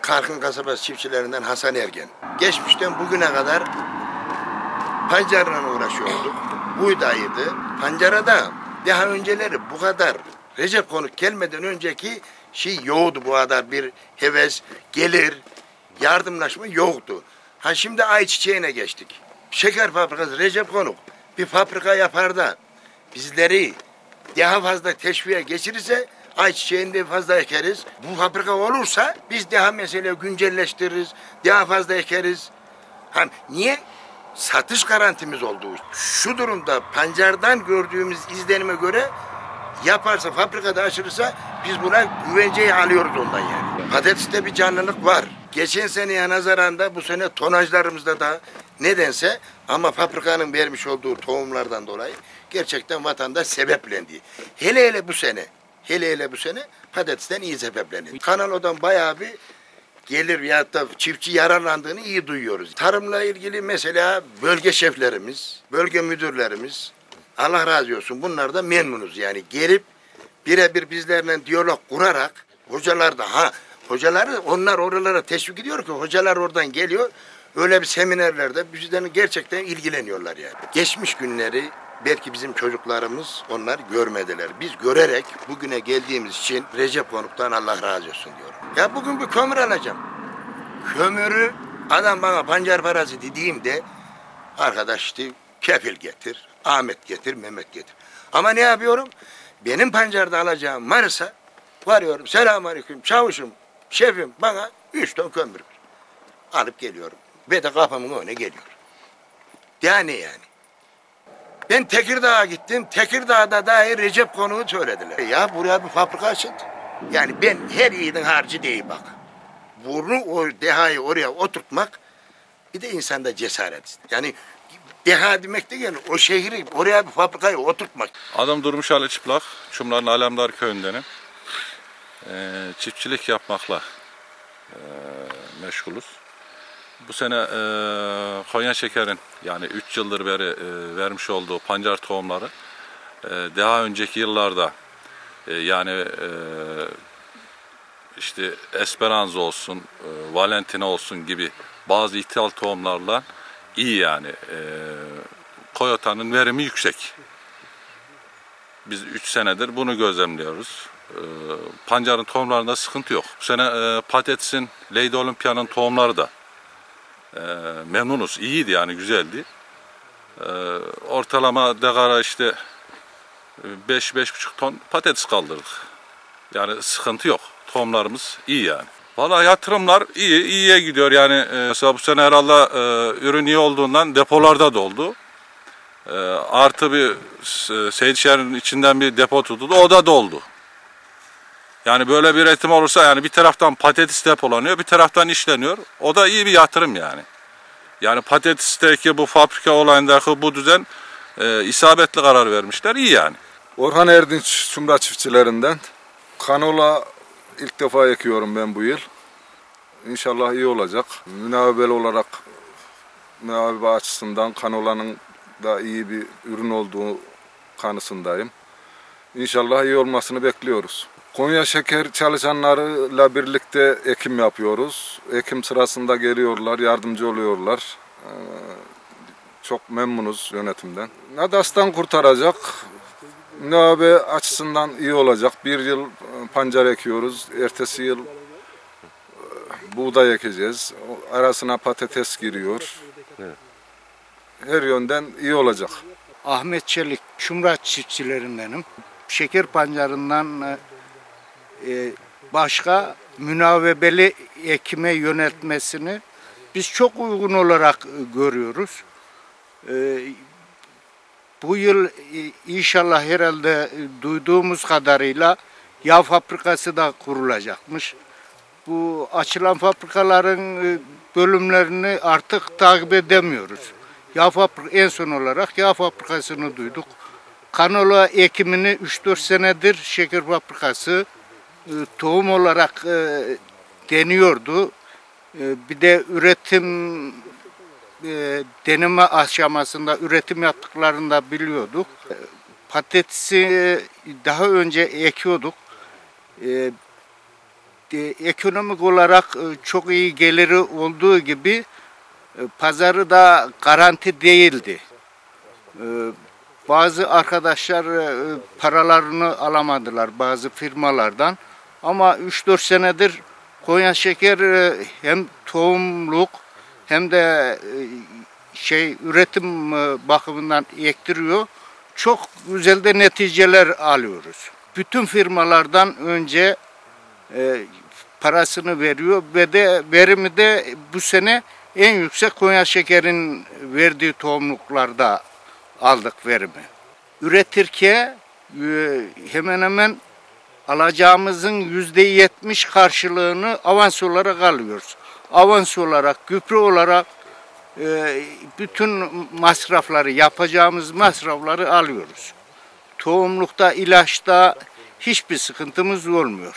Karkın kasabası çiftçilerinden Hasan Ergen. Geçmişten bugüne kadar pancarla uğraşıyorduk. Buğdayıydı. Pancara da daha önceleri bu kadar Recep Konuk gelmeden önceki şey yoktu bu kadar bir heves, gelir, yardımlaşma yoktu. Ha şimdi ayçiçeğine geçtik. Şeker fabrikası Recep Konuk bir fabrika yapar da bizleri daha fazla teşviğe geçirirse ayçiçeğini de fazla ekeriz. Bu fabrika olursa biz daha mesela güncelleştiririz, daha fazla ekeriz. Ha, niye? Satış garantimiz olduğu. Şu durumda pancardan gördüğümüz izlenime göre yaparsa, fabrikada açılırsa biz buna güvenceyi alıyoruz ondan yani. Patateste bir canlılık var. Geçen seneye nazaran da bu sene tonajlarımızda da nedense ama fabrikanın vermiş olduğu tohumlardan dolayı gerçekten vatandaş sebeplendi. Hele hele bu sene, hele hele bu sene patatesten iyi sebeplendi. Kanal O'dan bayağı bir gelir ya da çiftçi yararlandığını iyi duyuyoruz. Tarımla ilgili mesela bölge şeflerimiz, bölge müdürlerimiz Allah razı olsun bunlar da memnunuz yani gelip birebir bizlerle diyalog kurarak hocalar da ha hocaları onlar oralara teşvik ediyor ki hocalar oradan geliyor öyle bir seminerlerde bizden gerçekten ilgileniyorlar yani. Geçmiş günleri belki bizim çocuklarımız onlar görmediler. Biz görerek bugüne geldiğimiz için Recep Konuk'tan Allah razı olsun diyorum. Ya bugün bir kömür alacağım. Kömürü adam bana pancar parası dediğimde arkadaş işte kefil getir, Ahmet getir, Mehmet getir. Ama ne yapıyorum? Benim pancarda alacağım varsa varıyorum. Selamünaleyküm çavuşum, şefim bana üç ton kömür. Alıp geliyorum. Ve de kafamın önüne geliyor. Yani yani. Ben Tekirdağ'a gittim. Tekirdağ'da dahi Recep konuğu söylediler. Ya buraya bir fabrika açıldı. Yani ben her yiğidin harcı değil bak. Burnu o dehayı oraya oturtmak bir de insanda cesaret. Yani deha demek de yani o şehri oraya bir fabrikayı oturtmak. Adım Durmuş Ali Çıplak. Çumların Alemdar köyündenim. Ee, çiftçilik yapmakla e, meşgulüz. Bu sene e, Konya Şeker'in yani 3 yıldır beri e, vermiş olduğu pancar tohumları e, daha önceki yıllarda e, yani e, işte Esperanza olsun, e, Valentina olsun gibi bazı ithal tohumlarla iyi yani. E, Koyota'nın verimi yüksek. Biz 3 senedir bunu gözlemliyoruz. E, pancarın tohumlarında sıkıntı yok. Bu sene e, patatesin, Leydi Olimpiya'nın tohumları da e, memnunuz. İyiydi yani güzeldi. E, ortalama degara işte 5-5,5 ton patates kaldırdık. Yani sıkıntı yok. Tohumlarımız iyi yani. Valla yatırımlar iyi, iyiye gidiyor yani. E, mesela bu sene herhalde e, ürün iyi olduğundan depolarda doldu. E, artı bir e, Seyitşehir'in içinden bir depo tutuldu. O da doldu. Yani böyle bir üretim olursa yani bir taraftan patates depolanıyor, bir taraftan işleniyor. O da iyi bir yatırım yani. Yani patatesteki bu fabrika olayındaki bu düzen e, isabetli karar vermişler. iyi yani. Orhan Erdinç Sumra çiftçilerinden. Kanola ilk defa ekiyorum ben bu yıl. İnşallah iyi olacak. Münavebel olarak münavebe açısından kanolanın da iyi bir ürün olduğu kanısındayım. İnşallah iyi olmasını bekliyoruz. Konya Şeker çalışanlarıyla birlikte ekim yapıyoruz. Ekim sırasında geliyorlar, yardımcı oluyorlar. Ee, çok memnunuz yönetimden. Nadas'tan kurtaracak. Münavebe açısından iyi olacak. Bir yıl pancar ekiyoruz. Ertesi yıl buğday ekeceğiz. Arasına patates giriyor. Her yönden iyi olacak. Ahmet Çelik, Çumraç çiftçilerindenim. Şeker pancarından e, başka münavebeli ekime yönetmesini biz çok uygun olarak görüyoruz. E, bu yıl inşallah herhalde duyduğumuz kadarıyla yağ fabrikası da kurulacakmış. Bu açılan fabrikaların bölümlerini artık takip edemiyoruz. Yağ fabrik en son olarak yağ fabrikasını duyduk. Kanola ekimini 3-4 senedir şeker fabrikası tohum olarak deniyordu. Bir de üretim deneme aşamasında üretim yaptıklarını da biliyorduk. Patatesi daha önce ekiyorduk. e, ekonomik olarak e, çok iyi geliri olduğu gibi e, pazarı da garanti değildi. E, Bazı arkadaşlar e, paralarını alamadılar bazı firmalardan. Ama 3-4 senedir Konya Şeker e, hem tohumluk hem de e, şey üretim e, bakımından ektiriyor. Çok güzel de neticeler alıyoruz. Bütün firmalardan önce parasını veriyor ve de verimi de bu sene en yüksek Konya Şeker'in verdiği tohumluklarda aldık verimi. Üretirken hemen hemen alacağımızın yüzde yetmiş karşılığını avans olarak alıyoruz. Avans olarak, gübre olarak e, bütün masrafları, yapacağımız masrafları alıyoruz. Tohumlukta, ilaçta hiçbir sıkıntımız olmuyor.